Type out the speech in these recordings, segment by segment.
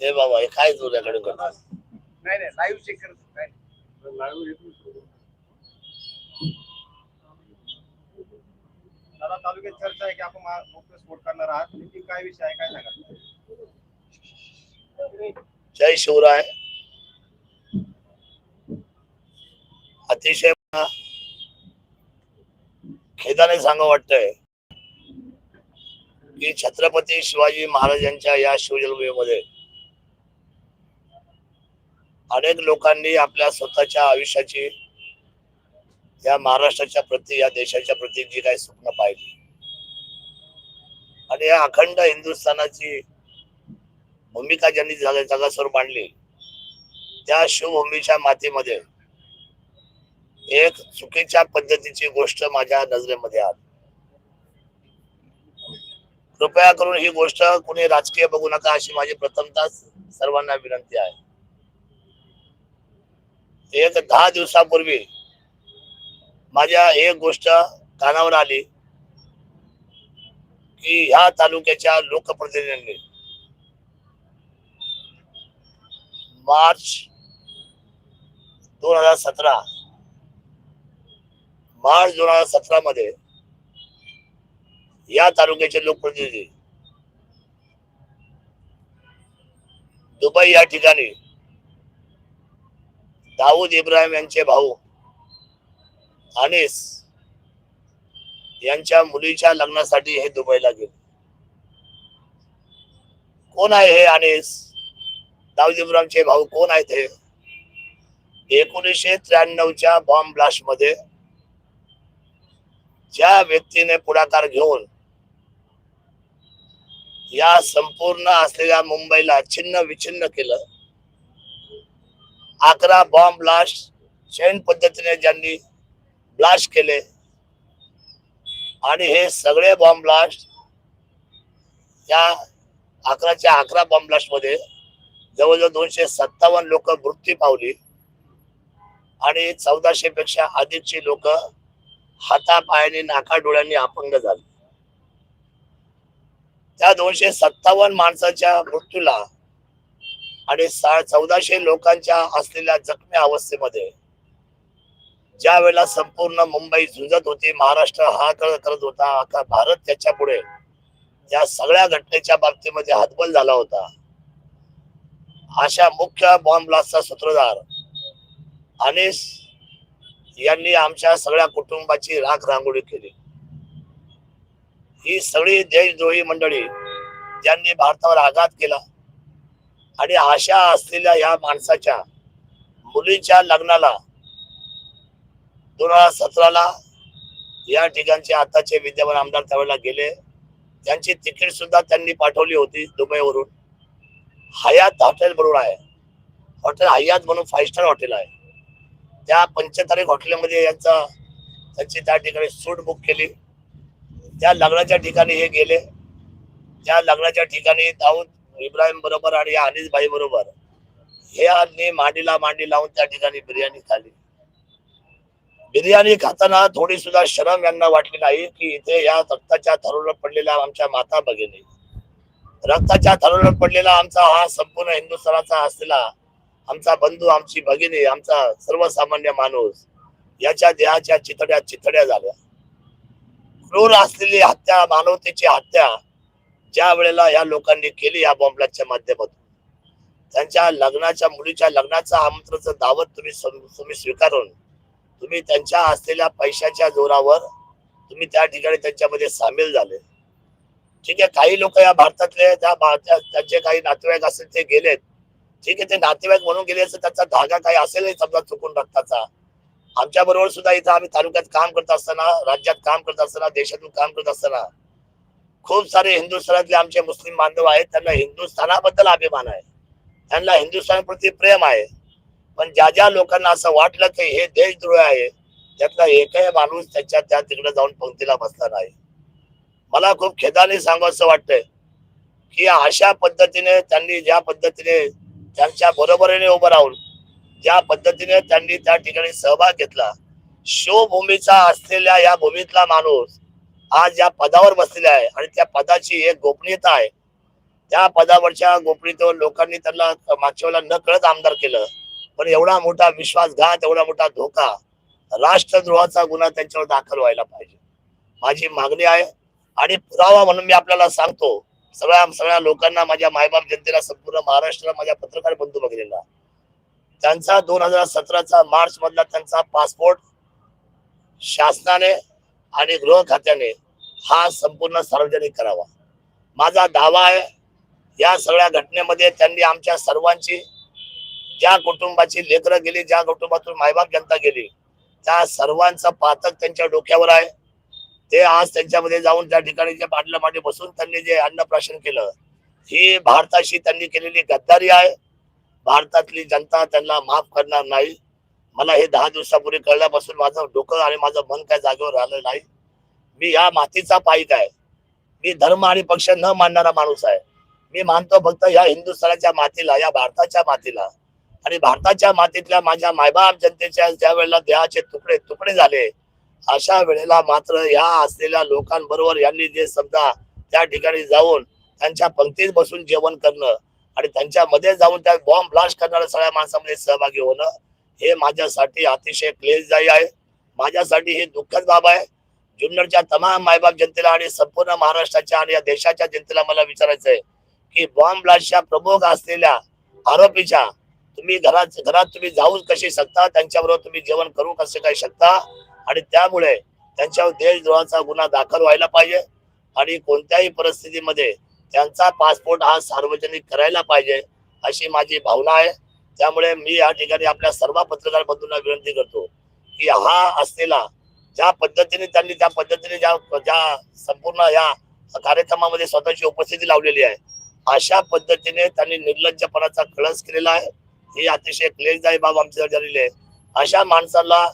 हे बाबा हे काय तुझ्याकडे करतात नाही नाही लाईव्ह चेक करत काय दादा तालुक्यात चर्चा आहे की आपण मा- मोकळं स्फोट करणार आहात. नेमकी काय विषय आहे काय सांगा जय शिवराय. अतिशय खेदाने सांगा वाटतंय की छत्रपती शिवाजी महाराजांच्या या शिवजन्मभूमीमध्ये अनेक लोकांनी आपल्या स्वतःच्या आयुष्याची या महाराष्ट्राच्या प्रती या देशाच्या प्रती जी काही स्वप्न पाहिली. आणि या अखंड हिंदुस्थानाची भूमिका ज्यांनी जगा- जगासमोर मांडली त्या शिवभूमीच्या मातीमध्ये एक चुकीच्या पद्धतीची गोष्ट माझ्या नजरेमध्ये आली. कृपया करून ही गोष्ट कोणी राजकीय बघू नका अशी माझी प्रथमतः सर्वांना विनंती आहे. एक दहा दिवसापूर्वी माझ्या एक गोष्ट कानावर आली की ह्या तालुक्याच्या लोकप्रतिनिधींनी मार्च दोन हजार सतरा मार्च दोन हजार सतरा मध्ये या तालुक्याचे लोकप्रतिनिधी दुबई या ठिकाणी दाऊद इब्राहिम यांचे भाऊ अनिस यांच्या मुलीच्या लग्नासाठी हे दुबईला गेले. कोण आहे हे अनिस दाऊद इब्राहिमचे भाऊ कोण आहेत हे? एकोणीसशे त्र्याण्णवच्या बॉम्ब ब्लास्टमध्ये ज्या व्यक्तीने पुढाकार घेऊन या संपूर्ण असलेल्या मुंबईला छिन्न विछिन्न केलं अकरा बॉम्ब ब्लास्ट चैन पद्धतीने ज्यांनी ब्लास्ट केले. आणि हे सगळे बॉम्ब ब्लास्ट या अकराच्या अकरा बॉम्ब ब्लास्टमध्ये जवळजवळ दोनशे सत्तावन्न लोक मृत्यू पावली. आणि चौदाशे पेक्षा अधिकची लोक हातापायाने नाका डोळ्यांनी अपंग झाली. त्या दोनशे सत्तावन्न माणसाच्या मृत्यूला आणि चौदाशे लोकांच्या असलेल्या जखमी अवस्थेमध्ये ज्या वेळेला संपूर्ण मुंबई झुंजत होती महाराष्ट्र हा करत होता अख्खा भारत त्याच्या पुढे या सगळ्या घटनेच्या बाबतीमध्ये हातबल झाला होता. अशा मुख्य बॉम्ब ब्लास्टचा सूत्रधार अनिस यांनी आमच्या सगळ्या कुटुंबाची राख रांगोळी केली. ही सगळी देशद्रोही मंडळी ज्यांनी भारतावर आघात केला आणि आशा असलेल्या या माणसाच्या मुलीच्या लग्नाला दोन हजार सतराला या ठिकाणचे आताचे विद्यमान आमदार त्यावेळेला गेले. त्यांची तिकीट सुद्धा त्यांनी पाठवली होती दुबईवरून. हयात हॉटेल बरोबर आहे. हॉटेल हयात म्हणून फाईव्ह स्टार हॉटेल आहे. त्या पंचतारीख हॉटेलमध्ये यांचा त्यांची त्या ठिकाणी सूट बुक केली. त्या लग्नाच्या ठिकाणी हे गेले. त्या लग्नाच्या ठिकाणी जाऊन इब्राहिम बरोबर आणि या अनिस भाई बरोबर. हे मांडीला मांडी लावून त्या ठिकाणी बिर्याणी खाली. बिर्याणी खाताना थोडी सुद्धा शरम यांना वाटली नाही की इथे या रक्ताच्या थरोवर पडलेल्या आमच्या माता भगिनी. रक्ताच्या थरोवर पडलेला आमचा हा संपूर्ण हिंदुस्थानाचा असलेला आमचा बंधू आमची भगिनी आमचा सर्वसामान्य माणूस याच्या देहाच्या चितड्या चितड्या झाल्या. क्रूर असलेली हत्या मानवतेची हत्या ज्या वेळेला या लोकांनी केली या बॉम्बलाच्या माध्यमातून. त्यांच्या लग्नाच्या मुलीच्या लग्नाचा आमंत्रणाचं दावत तुम्ही तुम्ही स्वीकारून तुम्ही त्यांच्या असलेल्या पैशाच्या जोरावर तुम्ही त्या ठिकाणी त्यांच्यामध्ये सामील झाले. ठीक आहे काही लोक या भारतातले त्या त्यांचे काही नातेवाईक असेल ते गेलेत. ठीक आहे ते नातेवाईक म्हणून गेले असेल त्याचा धागा काही असेल समजा चुकून रक्ताचा. आमच्या बरोबर सुद्धा इथं आम्ही तालुक्यात काम करत असताना राज्यात काम करत असताना देशातून काम करत असताना खूप सारे हिंदुस्थानातले आमचे मुस्लिम बांधव आहेत. त्यांना हिंदुस्थानाबद्दल अभिमान आहे. त्यांना हिंदुस्थानप्रती प्रेम आहे. पण ज्या ज्या लोकांना असं वाटलं की हे देशद्रोह आहे त्यातला एकही माणूस त्याच्या त्या तिकडे जाऊन पंक्तीला बसला नाही. मला खूप खेदाने सांगावंसं वाटतंय की अशा पद्धतीने त्यांनी ज्या पद्धतीने त्यांच्या बरोबरीने उभं राहून ज्या पद्धतीने त्यांनी त्या ठिकाणी सहभाग घेतला शिवभूमीचा असलेल्या या भूमीतला माणूस आज या पदावर बसलेल्या आहे आणि त्या पदाची एक गोपनीयता आहे. त्या पदावरच्या गोपनीयतेवर लोकांनी त्यांना मागच्या वेळेला न कळत आमदार केलं. पण एवढा मोठा विश्वासघात एवढा मोठा धोका राष्ट्रद्रोहाचा गुन्हा त्यांच्यावर दाखल व्हायला पाहिजे. माझी मागणी आहे आणि पुरावा म्हणून मी आपल्याला सांगतो सगळ्या सगळ्या लोकांना माझ्या मायबाप जनतेला संपूर्ण महाराष्ट्राला माझ्या पत्रकार बंधू बघितलेला त्यांचा दोन हजार सतराचा मार्च मधला त्यांचा पासपोर्ट शासनाने आणि गृह खात्याने हा संपूर्ण सार्वजनिक करावा. माझा दावा आहे या सगळ्या घटनेमध्ये त्यांनी आमच्या सर्वांची ज्या कुटुंबाची लेकरं गेली ज्या कुटुंबातून मायबाप जनता गेली त्या सर्वांचं पातक त्यांच्या डोक्यावर आहे. ते आज त्यांच्यामध्ये जाऊन त्या ठिकाणी जे बाटल्या माटे बसून त्यांनी जे अन्नप्राशन केलं ही भारताशी त्यांनी केलेली गद्दारी आहे. भारतातली जनता त्यांना माफ करणार नाही. मला हे दहा दिवसापूर्वी कळल्यापासून माझं डोकं आणि माझं मन काय जागेवर राहिलं नाही. मी या मातीचा पाईक आहे. मी धर्म आणि पक्ष न मानणारा माणूस आहे. मी मानतो फक्त या हिंदुस्थानाच्या मातीला या भारताच्या मातीला. आणि भारताच्या मातीतल्या माझ्या मायबाप जनतेच्या ज्या वेळेला देहाचे तुकडे तुकडे झाले अशा वेळेला मात्र या असलेल्या लोकांबरोबर यांनी जे समजा त्या ठिकाणी जाऊन त्यांच्या पंक्तीत बसून जेवण करणं आणि त्यांच्या मध्ये जाऊन त्या बॉम्ब ब्लास्ट करणाऱ्या सगळ्या माणसामध्ये सहभागी होणं हे माझ्यासाठी अतिशय क्लेशदायी आहे. माझ्यासाठी हे दुःखद बाब आहे. जुन्नरच्या तमाम मायबाप जनतेला आणि संपूर्ण महाराष्ट्राच्या आणि या देशाच्या जनतेला मला विचारायचं आहे की बॉम्ब ब्लास्टच्या प्रमुख असलेल्या आरोपीच्या तुम्ही घरात घरात तुम्ही जाऊ कशी शकता? त्यांच्याबरोबर तुम्ही जेवण करू कसे काय शकता? आणि त्यामुळे त्यांच्यावर देशद्रोहाचा गुन्हा दाखल व्हायला पाहिजे आणि कोणत्याही परिस्थितीमध्ये त्यांचा पासपोर्ट हा सार्वजनिक करायला पाहिजे अशी माझी भावना आहे. त्यामुळे मी या ठिकाणी आपल्या सर्व पत्रकार बंधूंना विनंती करतो की हा असलेला ज्या पद्धतीने त्यांनी त्या पद्धतीने ज्या ज्या संपूर्ण या कार्यक्रमामध्ये स्वतःची उपस्थिती लावलेली आहे अशा पद्धतीने त्यांनी निर्लज्जपणाचा कळस केलेला आहे. ही अतिशय क्लेशदायी बाब आमच्या झालेली आहे. अशा माणसाला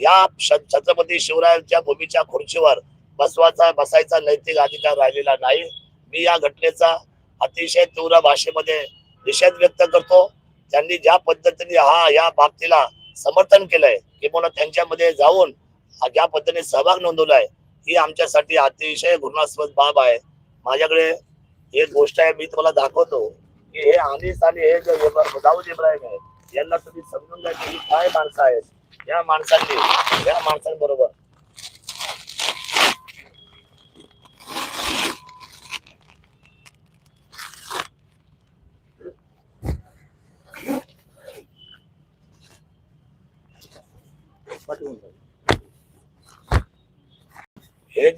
या छत्रपती शिवरायांच्या भूमीच्या खुर्चीवर बसवाचा बसायचा नैतिक अधिकार राहिलेला नाही. मी या घटनेचा अतिशय तीव्र भाषेमध्ये निषेध व्यक्त करतो. त्यांनी ज्या पद्धतीने हा या बाबतीला समर्थन केलंय किंवा त्यांच्यामध्ये जाऊन ज्या पद्धतीने सहभाग नोंदवलाय ही आमच्यासाठी अतिशय घृणास्पद बाब आहे. माझ्याकडे एक गोष्ट आहे मी तुम्हाला दाखवतो की हे अनिस आणि हे जे दाऊद इब्राहिम आहे यांना तुम्ही समजून घ्या की काय माणसं आहेत. या माणसांनी या माणसांबरोबर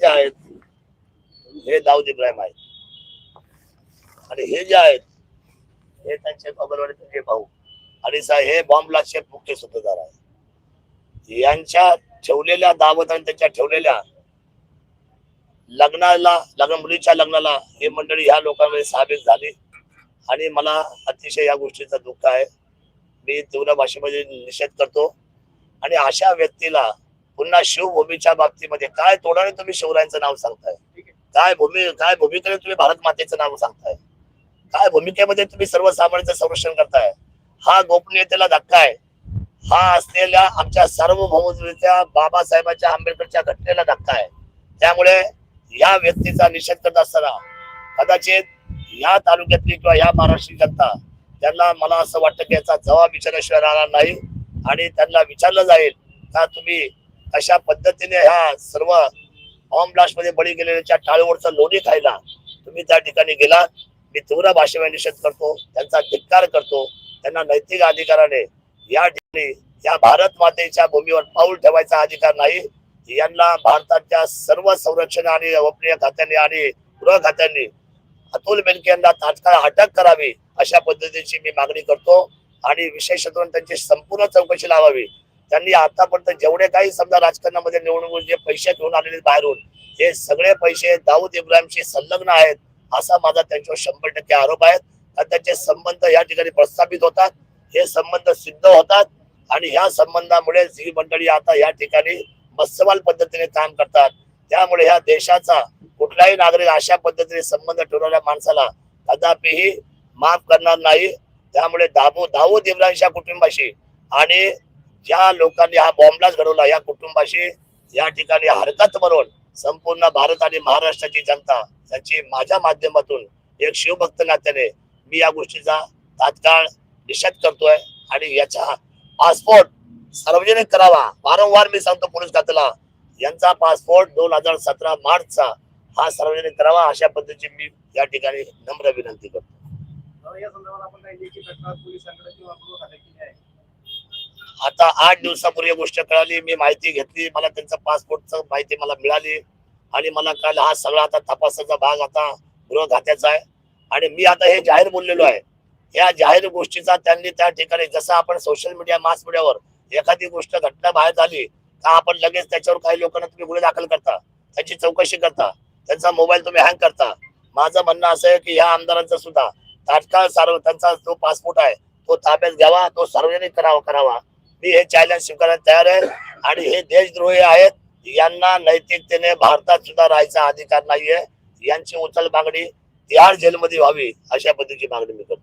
हे जे आहेत हे दाऊद इब्राहिम आहेत. आणि हे जे आहेत हे त्यांचे खबरवाडीचे हे भाऊ. आणि हे बॉम्ब ब्लास्टचे मुख्य सूत्रधार आहे यांच्या ठेवलेल्या दावत आणि त्यांच्या ठेवलेल्या लग्नाला लग्न मुलीच्या लग्नाला हे मंडळी ह्या लोकांमध्ये सामील झाली. आणि मला अतिशय या गोष्टीचं दुःख आहे. मी तीव्र भाषेमध्ये निषेध करतो. आणि अशा व्यक्तीला पुन्हा शिवभूमीच्या बाबतीमध्ये. काय तोडाने तुम्ही शिवरायांचं नाव सांगताय? काय भूमी काय भूमिकेने तुम्ही भारत मातेचं नाव सांगताय? काय भूमिकेमध्ये तुम्ही सर्वसामान्यांचं संरक्षण करताय? हा गोपनीयतेला धक्का आहे. हा असलेल्या आमच्या सार्वभौमत्वाच्या बाबासाहेबांच्या आंबेडकरच्या घटनेला धक्का आहे. त्यामुळे या व्यक्तीचा निषेध करत असताना कदाचित या तालुक्यातली किंवा या महाराष्ट्रीय जनता त्यांना मला असं वाटतं की याचा जबाब विचारल्याशिवाय राहणार नाही आणि त्यांना विचारलं जाईल का तुम्ही अशा पद्धतीने ह्या सर्व बॉम्ब ब्लास्टमध्ये बळी गेलेल्या टाळीवरचं लोणी खायला तुम्ही त्या ठिकाणी गेला. मी तीव्र भाषेवर निषेध करतो त्यांचा धिक्कार करतो त्यांना नैतिक अधिकाराने या ठिकाणी या भारत मातेच्या भूमीवर पाऊल ठेवायचा अधिकार नाही. यांना भारताच्या सर्व संरक्षण आणि वपनीय खात्याने आणि गृह खात्यांनी अतुल बेनके यांना तात्काळ अटक करावी अशा पद्धतीची मी मागणी करतो. आणि विशेषतः त्यांची संपूर्ण चौकशी लावावी. त्यांनी आतापर्यंत जेवढे काही समजा राजकारणामध्ये निवडणूक जे पैसे घेऊन आलेले बाहेरून हे सगळे पैसे दाऊद इब्राहिमशी संलग्न आहेत असा माझा त्यांच्यावर शंभर टक्के आरोप आहेत. आणि त्यांचे संबंध या ठिकाणी प्रस्थापित होतात. हे संबंध सिद्ध होतात. आणि ह्या संबंधामुळे ही मंडळी आता या ठिकाणी मत्स्यवाल पद्धतीने काम करतात. त्यामुळे ह्या देशाचा कुठलाही नागरिक अशा पद्धतीने संबंध ठेवणाऱ्या माणसाला कदापिही माफ करणार नाही. त्यामुळे दाबू दाऊद इब्राहिमच्या कुटुंबाशी आणि ज्या लोकांनी हा बॉम्बलाच घडवला या कुटुंबाशी या ठिकाणी हरकत म्हणून संपूर्ण भारत आणि महाराष्ट्राची जनता त्याची माझ्या माध्यमातून एक शिवभक्त नात्याने मी या गोष्टीचा तात्काळ निषेध करतोय आणि याचा पासपोर्ट सार्वजनिक करावा. वारंवार मी सांगतो पोलीस खात्याला यांचा पासपोर्ट दोन हजार सतरा मार्चचा हा सार्वजनिक करावा अशा पद्धतीची मी या ठिकाणी नम्र विनंती करतो. या संदर्भात आपण आता आठ दिवसापूर्वी गोष्ट कळाली मी माहिती घेतली मला त्यांचा पासपोर्टचं माहिती मला मिळाली आणि मला काल हा सगळा आता तपासाचा भाग आता गृह खात्याचा आहे. आणि मी आता हे जाहीर बोललेलो आहे. या जाहीर गोष्टीचा त्यांनी त्या ठिकाणी जसं आपण सोशल मीडिया मास मीडियावर एखादी गोष्ट घटना बाहेर झाली तर आपण लगेच त्याच्यावर काही लोकांना तुम्ही गुन्हे दाखल करता त्याची चौकशी करता त्यांचा मोबाईल तुम्ही हँग करता. माझं म्हणणं असं आहे की ह्या आमदारांचा सुद्धा तात्काळ सार्व त्यांचा जो पासपोर्ट आहे तो ताब्यात घ्यावा तो सार्वजनिक करावा करावा. मी हे चॅलेंज स्वीकारायला तयार आहे. आणि हे देशद्रोही आहेत यांना नैतिकतेने भारतात सुद्धा राहायचा अधिकार नाहीये. यांची उचल मागणी तिहार जेलमध्ये व्हावी अशा पद्धतीची मागणी मी करतो.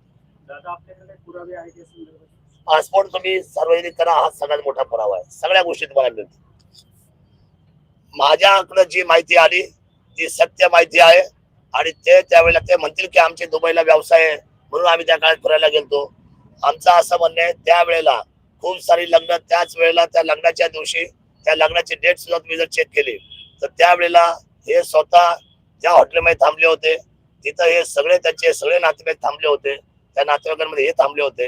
पासपोर्ट तुम्ही सार्वजनिक करा हा सगळ्यात मोठा पुरावा आहे. सगळ्या गोष्टी तुम्हाला मिळतील. माझ्याकडे जी माहिती आली ती सत्य माहिती आहे. आणि ते त्यावेळेला ते म्हणतील की आमचे दुबईला व्यवसाय आहे म्हणून आम्ही त्या काळात फिरायला गेलतो. आमचं असं म्हणणं आहे त्यावेळेला खूप सारी लग्न त्याच वेळेला त्या लग्नाच्या दिवशी त्या लग्नाची डेट सुद्धा तुम्ही जर चेक केली तर त्यावेळेला हे स्वतः त्या हॉटेलमध्ये थांबले होते तिथं हे सगळे त्यांचे सगळे नातेवाईक थांबले होते त्या नातेवाईकांमध्ये हे थांबले होते.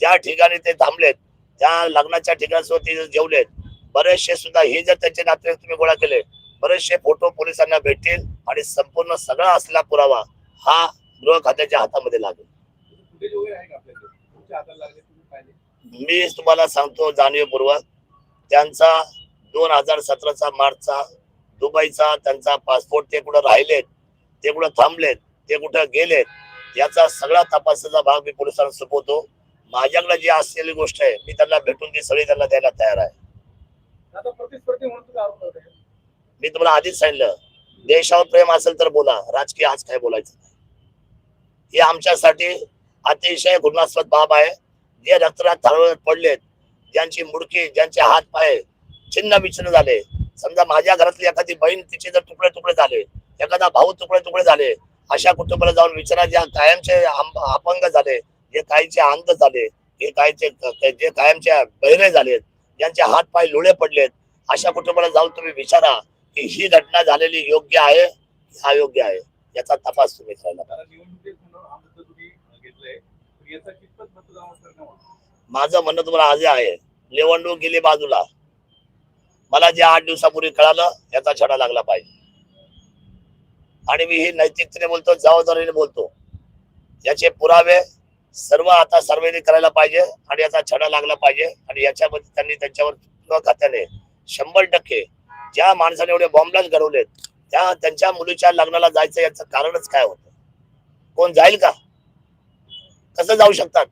ज्या ठिकाणी ते थांबलेत त्या लग्नाच्या ठिकाणी ते जेवलेत बरेचसे सुद्धा हे जर त्यांचे नातेवाईक तुम्ही गोळा केले बरेचसे फोटो पोलिसांना भेटतील आणि संपूर्ण सगळा असलेला पुरावा हा गृह खात्याच्या हातामध्ये लागेल? मी तुम्हाला सांगतो जाणीवपूर्वक त्यांचा दोन हजार सतराचा मार्चचा दुबईचा त्यांचा पासपोर्ट ते कुठं राहिलेत ते कुठं थांबलेत ते कुठं गेलेत याचा सगळा तपासाचा भाग मी पोलिसांना सोपवतो माझ्याकडे जी असलेली गोष्ट आहे मी त्यांना भेटून ती सगळी त्यांना द्यायला तयार आहे. मी तुम्हाला आधीच सांगितलं देशावर प्रेम असेल तर बोला राजकीय आज काय बोलायचं नाही. हे आमच्यासाठी अतिशय गुणास्पद बाब आहे जे रक्तरात थाळवत पडलेत ज्यांची मुडकी ज्यांचे हात पाय छिन्न विछिन्न झाले. समजा माझ्या घरातली एखादी बहीण तिचे जर तुकडे तुकडे झाले एखादा भाऊ तुकडे तुकडे झाले अशा कुटुंबाला जाऊन विचारा ज्या कायमचे अपंग झाले जे काहीचे अंध झाले हे काहीचे जे कायमच्या बहिरे झालेत ज्यांचे हात पाय लुळे पडलेत अशा कुटुंबाला जाऊन तुम्ही विचारा की ही घटना झालेली योग्य आहे अयोग्य आहे? याचा तपास तुम्ही करायला माझं म्हणणं तुम्हाला आज आहे. निवडणूक गेली बाजूला. मला जे आठ दिवसापूर्वी कळालं याचा छडा लागला पाहिजे. आणि मी ही नैतिकतेने बोलतो जबाबदारीने बोलतो. याचे पुरावे सर्व आता सर्वेने करायला पाहिजे आणि याचा छडा लागला पाहिजे. आणि याच्यामध्ये त्यांनी त्यांच्यावर खात्याने शंभर टक्के ज्या माणसाने एवढे बॉम्बलाच घडवलेत त्या त्यांच्या मुलीच्या लग्नाला जायचं याचं कारणच काय होतं? कोण जाईल का? कसं जाऊ शकतात?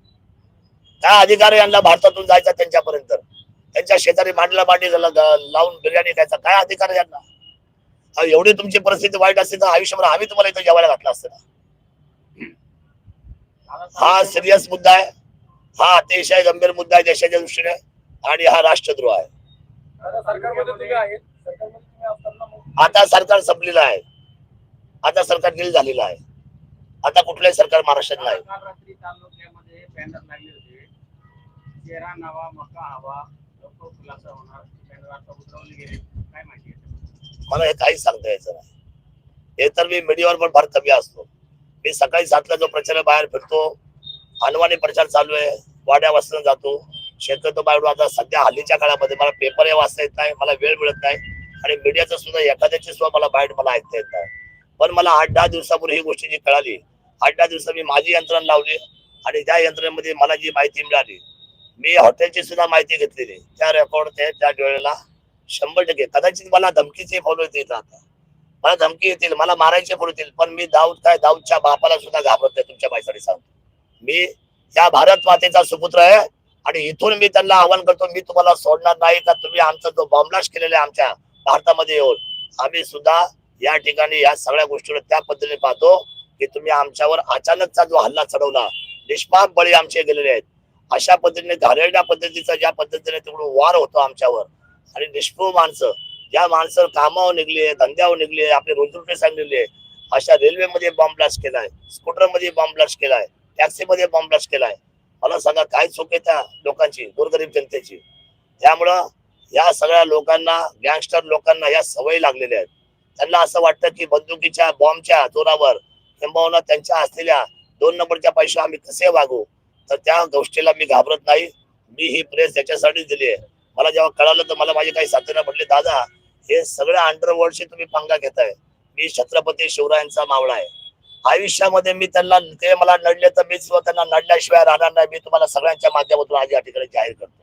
काय अधिकार यांना भारतातून जायचा त्यांच्यापर्यंत? त्यांच्या शेजारी मांडला मांडी झाला लावून बिर्याणी खायचा. काय अधिकार यांना? एवढी तुमची परिस्थिती वाईट असते तर आयुष्यभर आम्ही तुम्हाला इथं जेवायला घातलं असतं ना? हा सिरियस मुद्दा आहे. हा अतिशय गंभीर मुद्दा आहे देशाच्या दृष्टीने आणि हा राष्ट्रद्रोह आहे. आता आता सरकार संपलेलं आहे. आता सरकार नील झालेलं आहे. आता कुठलंही सरकार महाराष्ट्रात नाही काल रात्री तालुक्यामध्ये बॅनर लागले होते चेहरा नवा मका हवा लवकर खुलासा होणार बॅनर आता उतरवले गेले. काय माहिती आहे मला हे काहीच सांगता यायचं नाही. हे तर मी मीडियावर पण फार कमी असतो. मी सकाळी सातला जो प्रचार बाहेर फिरतो अनवाणी प्रचार चालू आहे वाड्या वाजता जातो. शक्यतो बाहेर आता सध्या हल्लीच्या काळामध्ये मला पेपर वाचता येत नाही मला वेळ मिळत नाही. आणि मीडियाचं सुद्धा एखाद्याची सुद्धा मला बाहेर मला ऐकता येत नाही. पण मला आठ दहा दिवसापूर्वी ही गोष्टी जी कळाली आठ दहा दिवसा मी माझी यंत्रणा लावली आणि त्या यंत्रणेमध्ये मला जी माहिती मिळाली मी हॉटेलची सुद्धा माहिती घेतलेली त्या रेकॉर्ड ते त्या वेळेला शंभर टक्के. कदाचित मला धमकीचे फॉलो येतील आता. मला धमकी येतील मला मारायचे फॉलो येतील पण मी दाऊद काय दाऊदच्या बापाला सुद्धा घाबरत नाही तुमच्या माहिती सांगतो. मी या भारत मातेचा सुपुत्र आहे आणि इथून मी त्यांना आवाहन करतो मी तुम्हाला सोडणार नाही का? तुम्ही आमचा जो बॉम्बलास्ट केलेला आहे आमच्या भारतामध्ये येऊन आम्ही सुद्धा या ठिकाणी या सगळ्या गोष्टीवर त्या पद्धतीने पाहतो की तुम्ही आमच्यावर अचानकचा जो हल्ला चढवला निष्पाप बळी आमचे गेलेले आहेत. अशा पद्धतीने घाणेरड्या पद्धतीचा ज्या पद्धतीने तिकडून वार होतो आमच्यावर आणि निष्ठूर माणसं ज्या माणसं कामावर निघले धंद्यावर निघले आपले रोजरोटे सांगलेले अशा रेल्वेमध्ये बॉम्ब ब्लास्ट केलाय स्कूटरमध्ये बॉम्ब ब्लास्ट केलाय टॅक्सीमध्ये बॉम्ब ब्लास्ट केलाय. मला सांगा काय चूक आहे त्या लोकांची गोरगरीब जनतेची? त्यामुळं या सगळ्या लोकांना गँगस्टर लोकांना या सवयी लागलेल्या आहेत. त्यांना असं वाटतं की बंदुकीच्या बॉम्बच्या जोरावर किंबहुना त्यांच्या असलेल्या दोन नंबरच्या पैशा आम्ही कसे वागू? तर त्या गोष्टीला मी घाबरत नाही. मी ही प्रेस याच्यासाठीच दिली आहे. मला जेव्हा कळालं तर मला माझे काही साथीनं म्हटले दादा हे सगळ्या अंडरवर्ल्डशी तुम्ही पंगा घेताय. मी छत्रपती शिवरायांचा मावळा आहे. आयुष्यामध्ये मी त्यांना ते मला नडले तर मी सुद्धा त्यांना नडल्याशिवाय राहणार नाही. मी तुम्हाला सगळ्यांच्या माध्यमातून आज या ठिकाणी जाहीर करतो.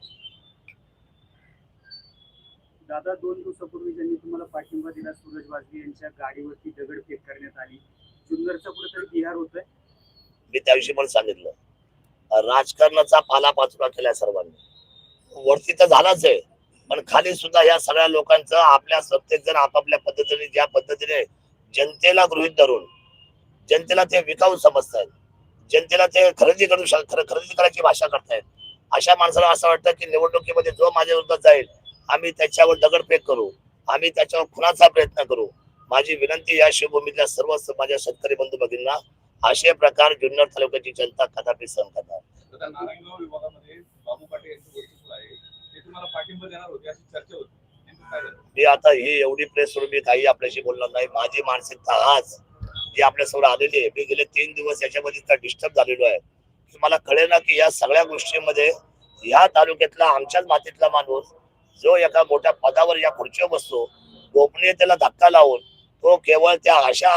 दादा दोन दिवसापूर्वी ज्यांनी तुम्हाला पाठिंबा दिला सूरज वाजवी यांच्या गाडीवरती दगडफेक करण्यात आली. जुन्नरचा कुठेतरी बिहार होतोय? मी त्याविषयी पण सांगितलं. राजकारणाचा पालापाचोळा केलाय सर्वांनी. वरती तर झालाच आहे. पण खाली सुद्धा या सगळ्या लोकांचं आपल्या प्रत्येक जण आपापल्या पद्धतीने ज्या पद्धतीने जनतेला गृहित धरून जनतेला ते विकाऊ समजतायत जनतेला ते खरेदी करू शक खरेदी करायची भाषा करतायत अशा माणसाला असं वाटतं की निवडणुकीमध्ये जो माझ्या विरोधात जाईल आम्ही त्याच्यावर दगडफेक करू आम्ही त्याच्यावर खुनाचा प्रयत्न करू. माझी विनंती या शिवभूमीतल्या सर्व माझ्या शेतकरी बंधू भगिनींना असे प्रकार जुन्नर तालुक्याची जनता कदापि सहन करणार मी आता ही एवढी प्रेस सोडून मी काही आपल्याशी बोलणार नाही. माझी मानसिकता आज जी आपल्यासमोर आलेली आहे मी गेले तीन दिवस याच्यामध्ये डिस्टर्ब झालेलो आहे की मला कळेल ना की या सगळ्या गोष्टींमध्ये या तालुक्यातला आमच्याच मातीतला माणूस जो एका मोठ्या पदावर या खुर्चीवर बसतो गोपनीयतेला धक्का लावून तो केवळ त्या अशा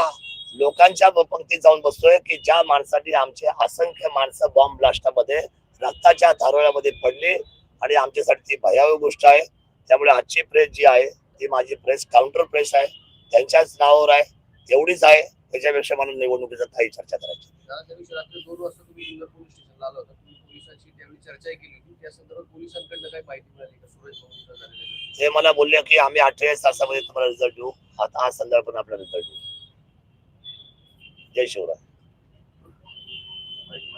लोकांच्या पंक्तीत जाऊन बसतोय की ज्या माणसांनी आमचे असंख्य माणसं बॉम्ब ब्लास्टामध्ये रक्ताच्या धारोळ्यामध्ये पडली आणि आमच्यासाठी ती भयावह गोष्ट आहे. त्यामुळे आजची प्रेस जी आहे ती माझी प्रेस काउंटर प्रेस आहे. त्यांच्याच नावावर आहे. तेवढीच आहे. त्याच्यापेक्षा मला निवडणुकीचं काही चर्चा करायची? ते मला बोलले की आम्ही अठ्ठेचाळीस तासामध्ये तुम्हाला रिझल्ट देऊ. आता आज संदर्भात आपला रिझल्ट देऊ. जय शिवराय.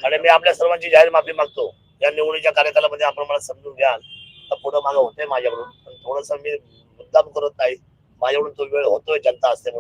आणि मी आपल्या सर्वांची जाहीर माफी मागतो. या निवडीच्या कार्यकालामध्ये आपण मला समजून घ्याल. तर पुढं मागं होते माझ्याकडून. पण थोडस मी मुद्दाम करत नाही. माझ्याकडून तो वेळ होतोय जनता असल्यामुळे